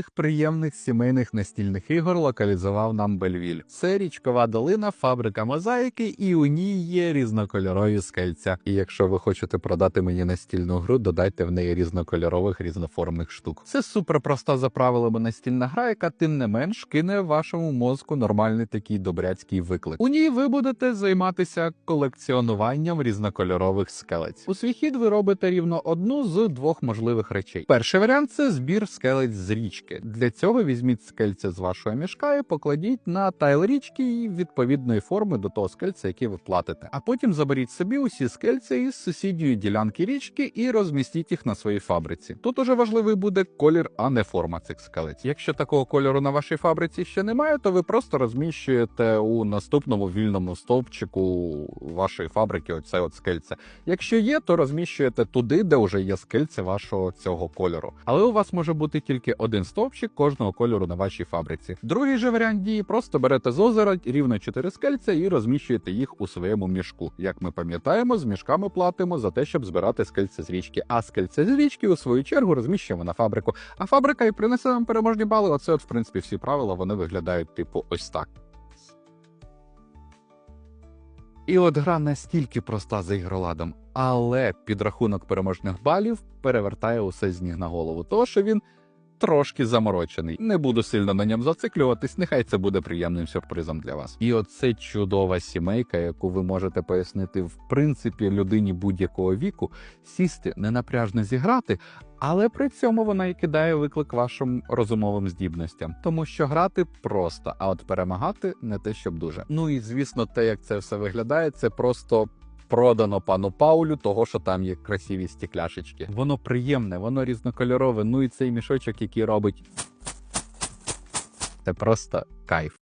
веселих, приємних сімейних настільних ігор локалізував нам Бельвіль. Це річкова долина, фабрика мозаїки, і у ній є різнокольорові скельця. І якщо ви хочете продати мені настільну гру, додайте в неї різнокольорових різноформних штук. Це супер проста за правилами настільна гра, яка тим не менш кине вашому мозку нормальний такий добряцький виклик. У ній ви будете займатися колекціонуванням різнокольорових скелець. У свій хід ви робите рівно одну з двох можливих речей. Перший варіант це збір скелець з річки. Для цього візьміть скельця з вашого мішка і покладіть на тайл річки і відповідної форми до того скельця, який ви платите. А потім заберіть собі усі скельця із сусідньої ділянки річки і розмістіть їх на своїй фабриці. Тут уже важливий буде колір, а не форма цих скелець. Якщо такого кольору на вашій фабриці ще немає, то ви просто розміщуєте у наступному вільному стовпчику вашої фабрики оце от скельце. Якщо є, то розміщуєте туди, де вже є скельце вашого цього кольору. Але у вас може бути тільки один стовпчик кожного кольору на вашій фабриці. Другий же варіант дії просто берете з озера рівно 4 скельця і розміщуєте їх у своєму мішку. Як ми пам'ятаємо, з мішками платимо за те, щоб збирати скельце з річки. А скельце з річки у свою чергу розміщуємо на фабрику. А фабрика і принесе вам переможні бали. Оце, от, в принципі, всі правила вони виглядають типу ось так. І от гра настільки проста за ігроладом, але підрахунок переможних балів перевертає усе з ніг на голову. Того, що він трошки заморочений. Не буду сильно на ньому зациклюватись, нехай це буде приємним сюрпризом для вас. І оце чудова сімейка, яку ви можете пояснити в принципі людині будь-якого віку, сісти ненапряжно зіграти. Але при цьому вона і кидає виклик вашим розумовим здібностям, тому що грати просто, а от перемагати не те, щоб дуже. Ну і звісно, те, як це все виглядає, це просто. Продано пану Паулю, того що там є красиві стекляшечки. Воно приємне, воно різнокольорове. Ну і цей мішочок, який робить це просто кайф.